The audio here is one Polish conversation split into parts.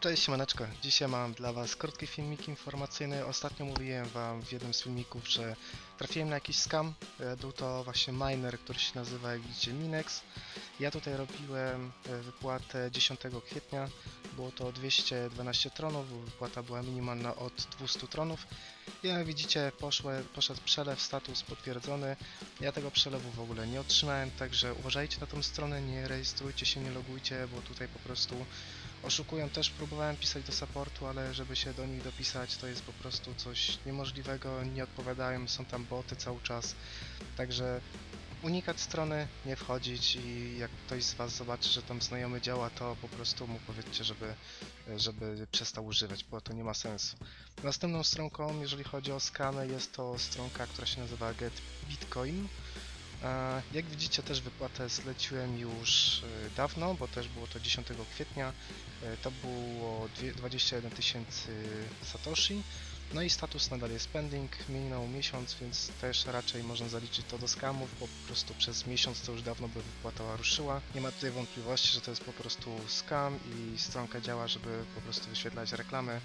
Cześć siemaneczko, dzisiaj mam dla was krótki filmik informacyjny. Ostatnio mówiłem wam w jednym z filmików, że trafiłem na jakiś scam. E, Był to właśnie miner, który się nazywa jak widzicie Minex. Ja tutaj robiłem e, wypłatę 10 kwietnia. Było to 212 tronów, wypłata była minimalna od 200 tronów. Jak widzicie poszły, poszedł przelew, status potwierdzony. Ja tego przelewu w ogóle nie otrzymałem, także uważajcie na tą stronę, nie rejestrujcie się, nie logujcie, bo tutaj po prostu oszukują też, próbowałem pisać do supportu, ale żeby się do nich dopisać to jest po prostu coś niemożliwego, nie odpowiadają, są tam boty cały czas, także unikać strony, nie wchodzić i jak ktoś z Was zobaczy, że tam znajomy działa, to po prostu mu powiedzcie, żeby, żeby przestał używać, bo to nie ma sensu. Następną stronką, jeżeli chodzi o skamy, jest to stronka, która się nazywa Get Bitcoin. Jak widzicie też wypłatę zleciłem już e, dawno, bo też było to 10 kwietnia. E, To było dwie- 21 tysięcy satoshi. No i status nadal jest pending, minął miesiąc, więc też raczej można zaliczyć to do skamów, bo po prostu przez miesiąc to już dawno by wypłata ruszyła. Nie ma tutaj wątpliwości, że to jest po prostu skam i stronka działa, żeby po prostu wyświetlać reklamy.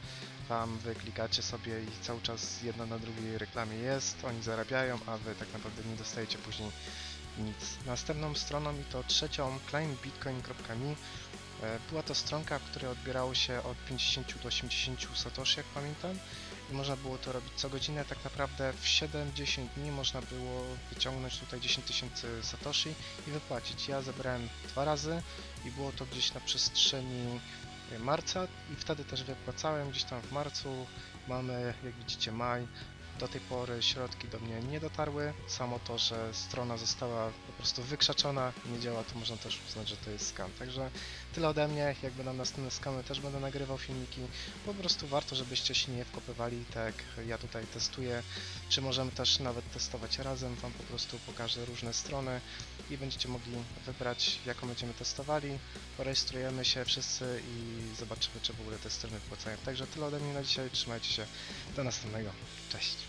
Tam wy klikacie sobie i cały czas jedna na drugiej reklamie jest, oni zarabiają, a wy tak naprawdę nie dostajecie później nic. Następną stroną i to trzecią climbitcoin.me e, była to stronka, w której odbierało się od 50 do 80 satoshi, jak pamiętam. I można było to robić co godzinę. Tak naprawdę w 7-10 dni można było wyciągnąć tutaj 10 tysięcy satoshi i wypłacić. Ja zebrałem dwa razy i było to gdzieś na przestrzeni e, marca i wtedy też wypłacałem gdzieś tam w marcu. Mamy, jak widzicie, maj. Do tej pory środki do mnie nie dotarły. Samo to, że strona została po prostu wykrzaczona i nie działa, to można też uznać, że to jest scam. Także tyle ode mnie. Jak będą następne skamy, też będę nagrywał filmiki. Po prostu warto, żebyście się nie wkopywali, tak ja tutaj testuję. Czy możemy też nawet testować razem. Wam po prostu pokażę różne strony i będziecie mogli wybrać, jaką będziemy testowali. Porejestrujemy się wszyscy i zobaczymy, czy w ogóle te strony wpłacają. Także tyle ode mnie na dzisiaj. Trzymajcie się. Do następnego. Cześć.